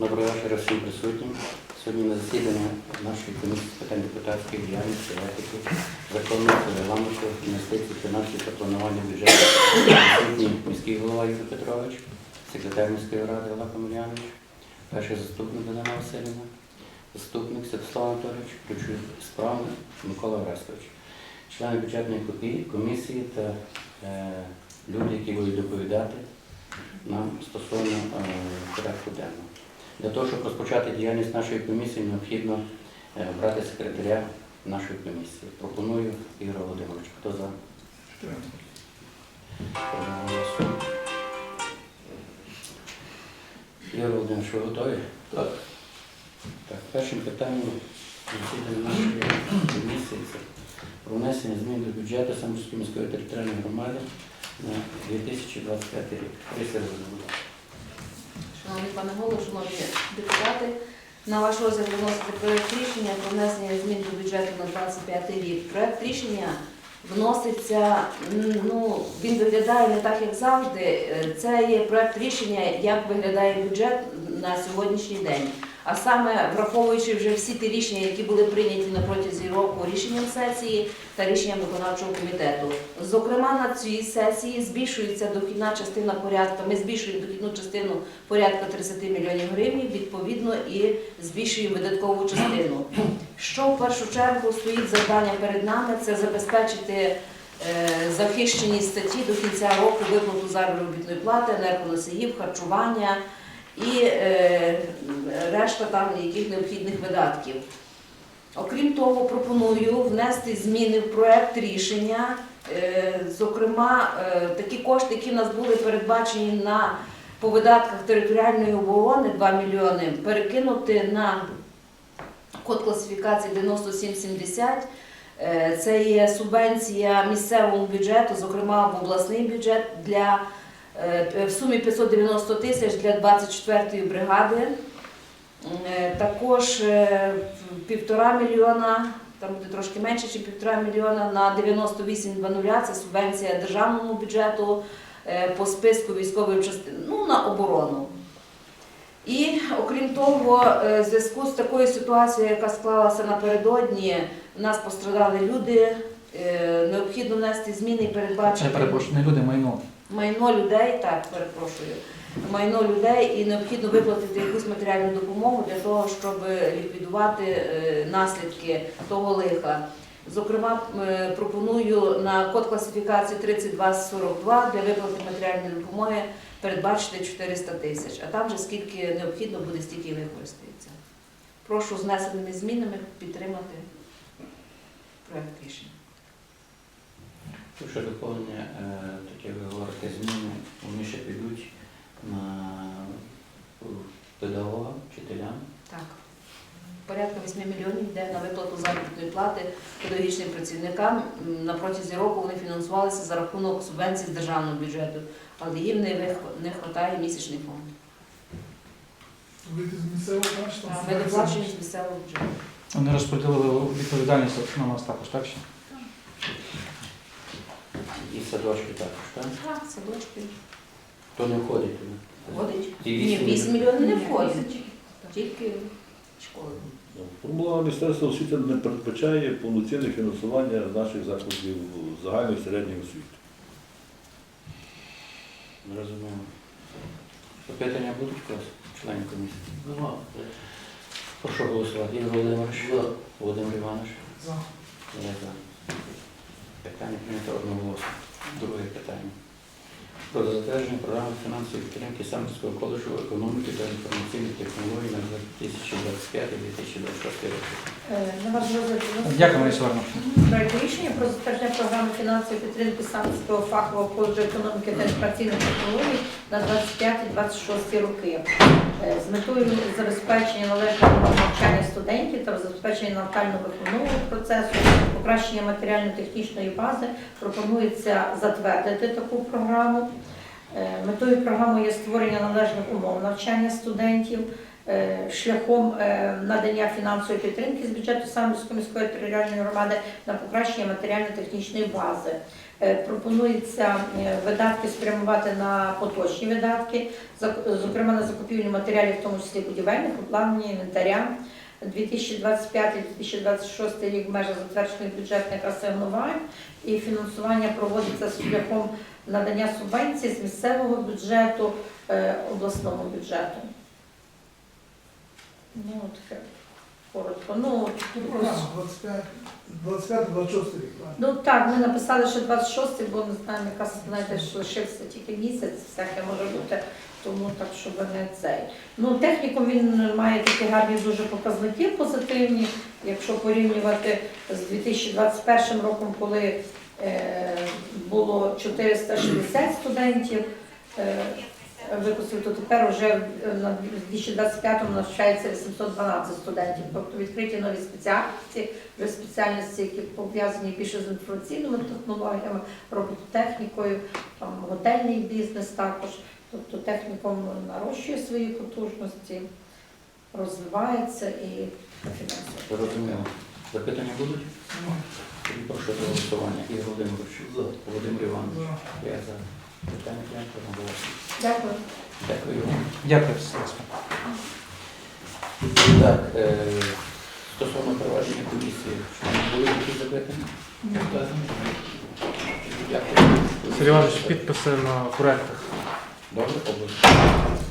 Доброго вечора всім присутнім. Сьогодні на засіданні нашої комісії з питань депутатської діяльності, етики, законності, регламенту, інвестицій, фінансів та планування бюджету. Присутній міський голова Юрій Петрович, секретар міської ради Олег Омелянович, перший заступник Галина Васильівна, заступник Святослав Анатолійович, ключові справи Микола Орестович, члени бюджетної комісії та е, люди, які будуть доповідати нам стосовно е, порядку денного. Для того, щоб розпочати діяльність нашої комісії, необхідно е, брати секретаря нашої комісії. Пропоную Ігор Володимирович. Хто за? Ігор Володимирович, ви готові? Так. Так, першим питанням засідання нашої комісії це про внесення змін до бюджету Самбурської міської територіальної громади на 2025 рік. Присер Шановний пане голову, шановні депутати, на ваш розгляд виносити проєкт рішення про внесення змін до бюджету на 25 рік. Проєкт рішення вноситься, ну, він виглядає не так, як завжди. Е, Це є проєкт рішення, як виглядає бюджет на сьогоднішній день. А саме враховуючи вже всі ті рішення, які були прийняті на протязі року рішенням сесії та рішенням виконавчого комітету. Зокрема, на цій сесії збільшується дохідна частина порядка. Ми збільшуємо дохідну частину порядка 30 мільйонів гривень, відповідно, і збільшуємо видаткову частину. Що в першу чергу стоїть завдання перед нами, це забезпечити е, захищеність статті до кінця року виплату заробітної плати, енергоносіїв, харчування і е, решта там яких необхідних видатків. Окрім того, пропоную внести зміни в проект рішення. Е, Зокрема, е, такі кошти, які в нас були передбачені на по видатках територіальної оборони 2 мільйони, перекинути на код класифікації 9770. Е, Це є субвенція місцевому бюджету, зокрема в обласний бюджет для в сумі 590 тисяч для 24-ї бригади. Е, Також е, півтора мільйона, там буде трошки менше, ніж півтора мільйона на 9800, це субвенція державному бюджету е, по списку військової частини, ну, на оборону. І окрім того, е, в зв'язку з такою ситуацією, яка склалася напередодні, в нас пострадали люди, е, необхідно внести зміни і Я передбачити перепрошую, не люди, майно. майно людей, так, перепрошую, майно людей і необхідно виплатити якусь матеріальну допомогу для того, щоб ліквідувати е, наслідки того лиха. Зокрема, е, пропоную на код класифікації 3242 для виплати матеріальної допомоги передбачити 400 тисяч, а там вже скільки необхідно буде, стільки і використається. Прошу з внесеними змінами підтримати проект рішення. Ще доповнення, е, таке ви говорите, зміни, вони ще підуть на педагогам, вчителям. Так. Порядка 8 мільйонів йде на виплату заробітної плати педагогічним працівникам. На протязі року вони фінансувалися за рахунок субвенцій з державного бюджету, але їм не вистачає місячний фонд. Вийти з місцевого бачите? Ми доплачуємо з місцевого бюджету. Вони розподілили відповідальність на нас також, так? ще? І садочки також, так? Так, садочки. То не входить туди. Входить. Ті Ні, вісім 8 мільйонів не входять. Тільки школи. Формула Міністерства освіти не передбачає повноцінне фінансування наших закладів загальної і середньої освіти. Зрозуміло. Запитання будуть у вас, членів комісії? Нема. Прошу голосувати. Ігор Володимирович. Володимир Іванович. За. Я за. Питання прийнято одноголосно. Друге питання. Про затвердження програми фінансової підтримки Самбірського коледжу економіки та інформаційних технологій на 2025-2026 роки. Е, На ваш розгляд виноситься Дякую, Марія Івановна. проект рішення про затвердження програми фінансової підтримки Самського фахового коледжу економіки та інформаційних технологій на 25-26 роки Е, з метою забезпечення належного навчання студентів та забезпечення навчально-виховного процесу, покращення матеріально-технічної бази пропонується затвердити таку програму. Е, Метою програми є створення належних умов навчання студентів е, шляхом е, надання фінансової підтримки з бюджету Самбірської міської територіальної громади на покращення матеріально-технічної бази. Пропонується видатки спрямувати на поточні видатки, зокрема на закупівлю матеріалів, в тому числі будівельних, обладнання, інвентаря. 2025-2026 рік в межах затверджених бюджетних асигнувань і фінансування проводиться шляхом надання субвенцій з місцевого бюджету обласного обласному бюджету. Ну, таке коротко. Ну, Програма 25, 25, 26 рік. правильно? Ну так, ми написали, що 26, бо не знаємо, яка знаєте, що лишився тільки місяць, всяке може бути, тому так, щоб не цей. Ну, технікум він має такі гарні дуже показники позитивні, якщо порівнювати з 2021 роком, коли е, було 460 студентів. Е, Випустив, то тепер вже на 2025 навчається 812 студентів. Тобто відкриті нові спеціальності, вже спеціальності, які пов'язані більше з інформаційними технологіями, робототехнікою, там готельний бізнес також. Тобто технікум нарощує свої потужності, розвивається і фінансує. Зрозуміло. Запитання будуть? Тоді прошу голосування. Ігор Володимирович, Володимир Іванович. Я за. Питання прийнято на голосування. Дякую. Дякую. Дякую, Світлана. Так, е, стосовно провадження комісії, що були якісь запитання? Дякую. Сергій Іванович, підписи на проектах. Добре, область.